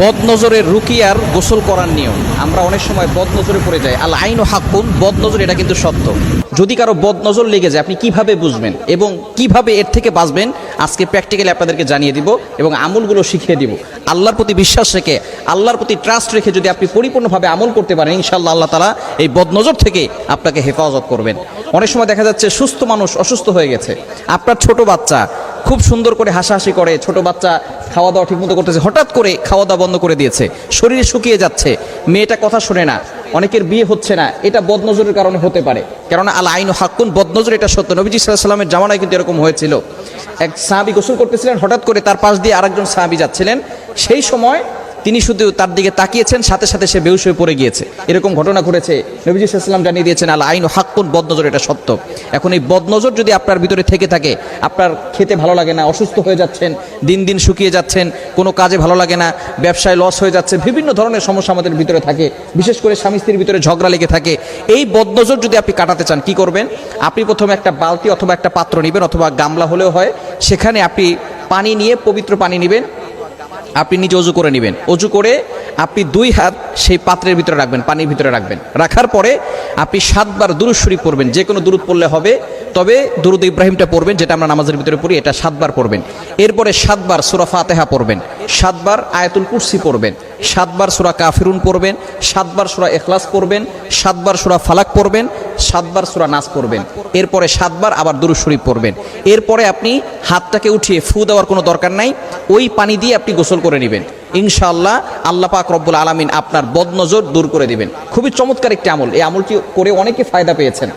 বদনজরের রুকিয়ার গোসল করার নিয়ম। আমরা অনেক সময় বদনজরে পড়ে যাই। আল আইন ও হাক্কুন, বদনজর এটা কিন্তু সত্য। যদি কারও বদনজর লেগে যায়, আপনি কীভাবে বুঝবেন এবং কীভাবে এর থেকে বাঁচবেন, আজকে প্র্যাকটিক্যালি আপনাদেরকে জানিয়ে দিব এবং আমলগুলো শিখিয়ে দিব। আল্লাহর প্রতি বিশ্বাস রেখে, আল্লাহর প্রতি ট্রাস্ট রেখে যদি আপনি পরিপূর্ণভাবে আমল করতে পারেন ইনশাল্লাহ আল্লাহ তালা এই বদনজর থেকে আপনাকে হেফাজত করবেন। অনেক সময় দেখা যাচ্ছে, সুস্থ মানুষ অসুস্থ হয়ে গেছে। আপনার ছোট বাচ্চা খুব সুন্দর করে হাসাহাসি করে, ছোট বাচ্চা খাওয়া দাওয়া ঠিকমতো করতেছে, হঠাৎ করে খাওয়া দাওয়া বন্ধ করে দিয়েছে। শরীরে শুকিয়ে যাচ্ছে। মেয়েটা কথা শোনে না। অনেকের বিয়ে হচ্ছে না। এটা বদনজরের কারণে হতে পারে। কেননা আল আইন হাক্কুন, বদনজর এটা সত্য। নবীজি সাল্লামের জামানায় কিন্তু এরকম হয়েছিল। এক সাহাবি গোসল করতেছিলেন, হঠাৎ করে তার পাশ দিয়ে আরেকজন সাহাবি যাচ্ছিলেন। সেই সময় তিনি শুধু তার দিকে তাকিয়েছেন, সাথে সাথে সে বেউস হয়ে পড়ে গিয়েছে। এরকম ঘটনা ঘটেছে, নবীজি সাল্লাম জানিয়ে দিয়েছেন, আল আইন হাক্কুন, বদনজর, এটা সত্য। এখন এই বদনজর যদি আপনার ভিতরে থেকে থাকে, আপনার খেতে ভালো লাগে না, অসুস্থ হয়ে যাচ্ছেন, দিন দিন শুকিয়ে যাচ্ছেন, কোনো কাজে ভালো লাগে না, ব্যবসায় লস হয়ে যাচ্ছে বিভিন্ন ধরনের সমস্যা আমাদের ভিতরে থাকে, বিশেষ করে স্বামী স্ত্রীর ভিতরে ঝগড়া লেগে থাকে, এই বদনজর যদি আপনি কাটাতে চান, কি করবেন? আপনি প্রথমে একটা বালতি অথবা একটা পাত্র নেবেন, অথবা গামলা হলেও হয়, সেখানে আপনি পানি নিয়ে পবিত্র পানি নেবেন আপনি নিজে অজু করে নেবেন। অজু করে আপনি দুই হাত সেই পাত্রের ভিতরে রাখবেন, পানির ভিতরে রাখবেন। রাখার পরে আপনি সাতবার দুরুদ শরীফ পড়বেন। যে কোনো দুরুদ পড়লে হবে, তবে দুরুদ ইব্রাহিমটা পড়বেন, যেটা আমরা নামাজের ভিতরে পড়ি, এটা সাতবার পড়বেন। এরপরে সাতবার সুরা ফাতেহা পড়বেন, সাতবার আয়াতুল কুরসি পড়বেন, সাতবার সুরা কাফিরুন পড়বেন, সাতবার সুরা এখলাস পড়বেন, সাতবার সুরা ফালাক পড়বেন সাতবার সুরা নাচ পড়বেন। এরপরে সাতবার আবার দুরু শরীফ পড়বেন। এরপরে আপনি হাতটাকে উঠিয়ে ফু দেওয়ার কোনো দরকার নাই, ওই পানি দিয়ে আপনি গোসল করে নেবেন। ইনশাআল্লাহ আল্লাহ পাক রব্বুল আলমিন আপনার বদনজর দূর করে দেবেন। খুবই চমৎকার একটি আমল। এই আমলটি করে অনেকে ফায়দা পেয়েছেন।